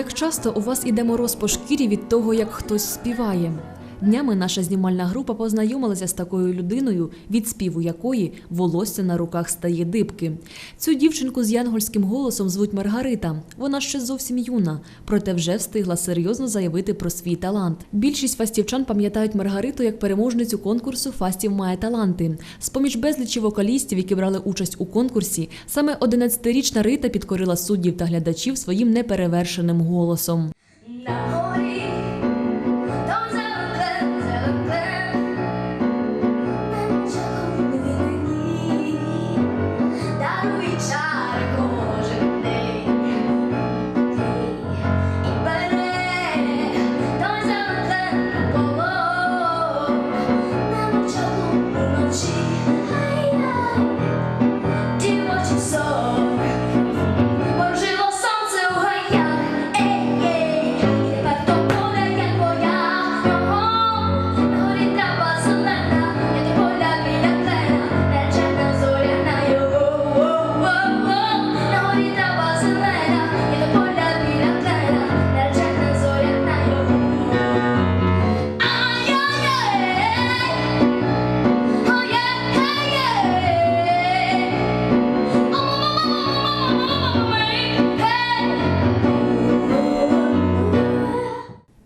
Як часто у вас іде мороз по шкірі від того, як хтось співає? Днями наша знімальна група познайомилася з такою людиною, від співу якої волосся на руках стає дибки. Цю дівчинку з янгольським голосом звуть Маргарита. Вона ще зовсім юна, проте вже встигла серйозно заявити про свій талант. Більшість фастівчан пам'ятають Маргариту як переможницю конкурсу Фастів має таланти. З поміж безлічі вокалістів, які брали участь у конкурсі, саме 11-річна Рита підкорила суддів та глядачів своїм неперевершеним голосом.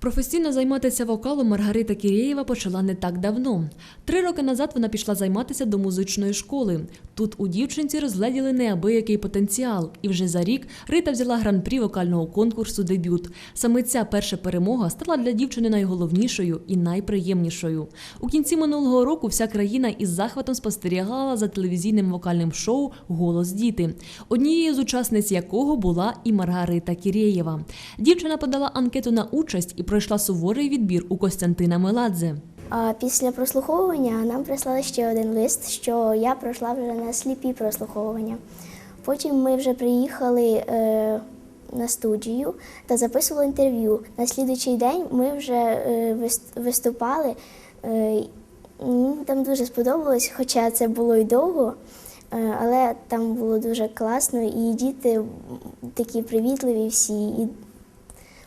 Професійно займатися вокалом Маргарита Кірєєва почала не так давно. Три роки назад вона пішла займатися до музичної школи. Тут у дівчинці розгледіли неабиякий потенціал, і вже за рік Рита взяла гран-прі вокального конкурсу Дебют. Саме ця перша перемога стала для дівчини найголовнішою і найприємнішою. У кінці минулого року вся країна із захватом спостерігала за телевізійним вокальним шоу Голос діти, однією з учасниць якого була і Маргарита Кірєєва. Дівчина подала анкету на участь і пройшла суворий відбір у Костянтина Меладзе. Після прослуховування нам прислали ще один лист, що я пройшла вже на сліпі прослуховування. Потім ми вже приїхали е, на студію та записували інтерв'ю. На слідуючий день ми вже е, виступали. Е, мені там дуже сподобалось, хоча це було й довго, але там було дуже класно, і діти такі привітливі всі. І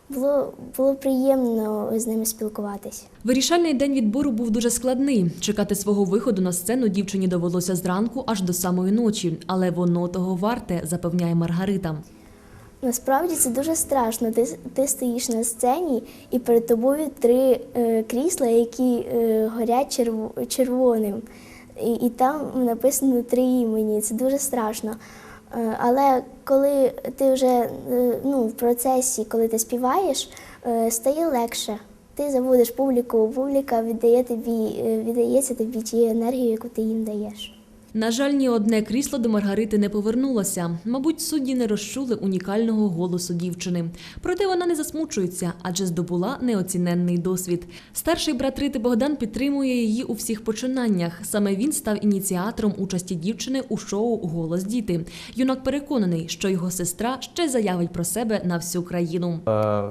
було, було приємно з ними спілкуватись. Вирішальний день відбору був дуже складний. Чекати свого виходу на сцену дівчині довелося зранку аж до самої ночі, але воно того варте, запевняє Маргарита. Насправді це дуже страшно. Ти, ти стоїш на сцені і перед тобою три е, крісла, які е, горять черв- червоним. І, і там написано три імені. Це дуже страшно. Е, але коли ти вже е, ну, в процесі, коли ти співаєш, е, стає легше. Ти заводиш публіку, публіка віддає тобі, віддається тобі тією енергією, яку ти їм даєш. На жаль, ні одне крісло до Маргарити не повернулося. Мабуть, судді не розчули унікального голосу дівчини. Проте вона не засмучується, адже здобула неоціненний досвід. Старший брат Рити Богдан підтримує її у всіх починаннях. Саме він став ініціатором участі дівчини у шоу Голос діти. Юнак переконаний, що його сестра ще заявить про себе на всю країну. Е,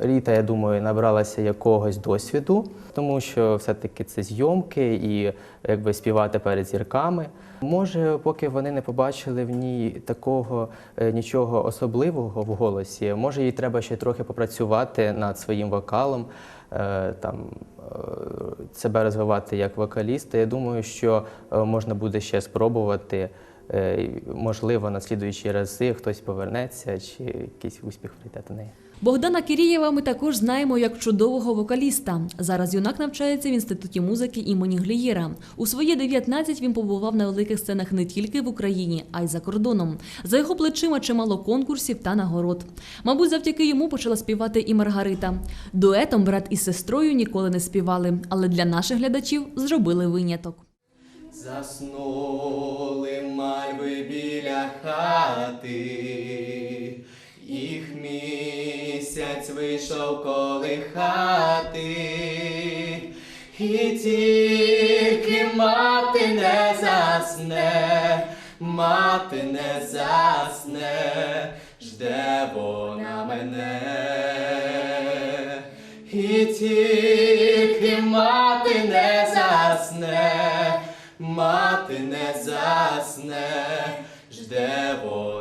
Ріта, я думаю, набралася якогось досвіду, тому що все-таки це зйомки і якби співати перед зірками. Може, поки вони не побачили в ній такого е, нічого особливого в голосі, може їй треба ще трохи попрацювати над своїм вокалом, е, там е, себе розвивати як вокаліста. Я думаю, що можна буде ще спробувати. Можливо, на слідуючі рази хтось повернеться чи якийсь успіх прийде до неї. Богдана Кірієва ми також знаємо як чудового вокаліста. Зараз юнак навчається в інституті музики імені Глієра. У свої 19 він побував на великих сценах не тільки в Україні, а й за кордоном. За його плечима чимало конкурсів та нагород. Мабуть, завдяки йому почала співати і Маргарита. Дуетом брат із сестрою ніколи не співали, але для наших глядачів зробили виняток. Заснули мальви біля хати, місяць вийшов колихати, і тільки мати не засне, мати не засне, жде вона мене. І тільки мати не засне, мати не засне, жде вона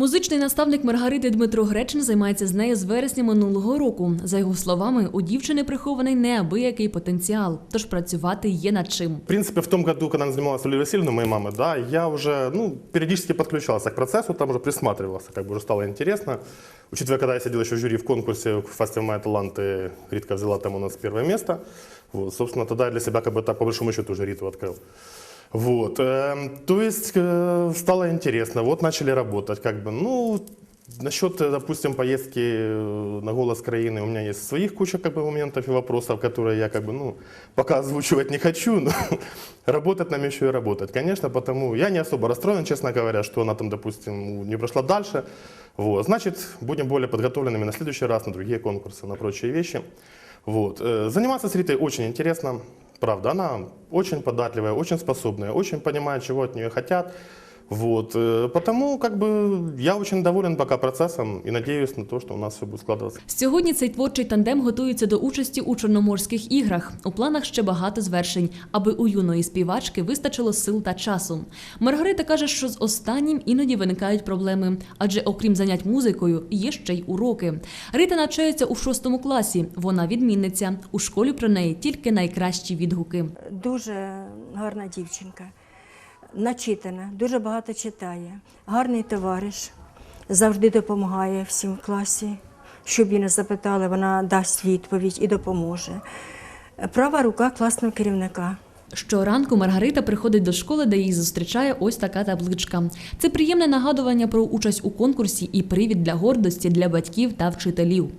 Музичний наставник Маргарити Дмитро Гречин займається з нею з вересня минулого року. За його словами, у дівчини прихований неабиякий потенціал, тож працювати є над чим. В принципе, в том году, когда она занималась Юлией Васильевной, моей мамой, да, я уже, ну, периодически подключался к процессу, там уже присматривался, как бы уже стало интересно. Учитывая, когда я сидел еще в жюри в конкурсе «Фестиваль Мои таланты», Ритка взяла там у нас первое место. Вот, собственно, тогда я для себя как бы так, по большому счету, уже Риту открыл. Вот, эм, то есть э, стало интересно, вот начали работать, как бы, ну, насчет, э, допустим, поездки э, на «Голос краины» у меня есть своих куча, как бы, моментов и вопросов, которые я, как бы, ну, пока озвучивать не хочу, но работать нам еще и работать, конечно, потому я не особо расстроен, честно говоря, что она там, допустим, не прошла дальше, вот, значит, будем более подготовленными на следующий раз, на другие конкурсы, на прочие вещи, вот, Э, заниматься с Ритой очень интересно, Правда, она очень податливая, очень способная, очень понимает, чего от нее хотят. Вот. э, Потому как бы я очень доволен пока процессом и надеюсь на то, что у нас все будет складываться. Сьогодні цей творчий тандем готується до участі у Чорноморських іграх. У планах ще багато звершень, аби у юної співачки вистачило сил та часу. Маргарита каже, що з останнім іноді виникають проблеми, адже окрім занять музикою, є ще й уроки. Рита навчається у шостому класі. Вона відмінниця. У школі про неї тільки найкращі відгуки. Дуже гарна дівчинка, начитана, дуже багато читає, гарний товариш, завжди допомагає всім в класі. Щоб її не запитали, вона дасть відповідь і допоможе. Права рука класного керівника. Щоранку Маргарита приходить до школи, де її зустрічає ось така табличка. Це приємне нагадування про участь у конкурсі і привід для гордості для батьків та вчителів.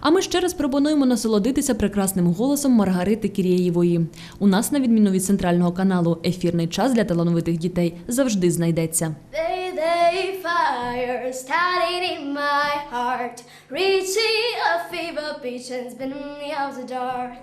А ми ще раз пропонуємо насолодитися прекрасним голосом Маргарити Кірєєвої. У нас, на відміну від центрального каналу, ефірний час для талановитих дітей завжди знайдеться. They fire starting in my heart, reaching a fever pitch and spinning me out the dark.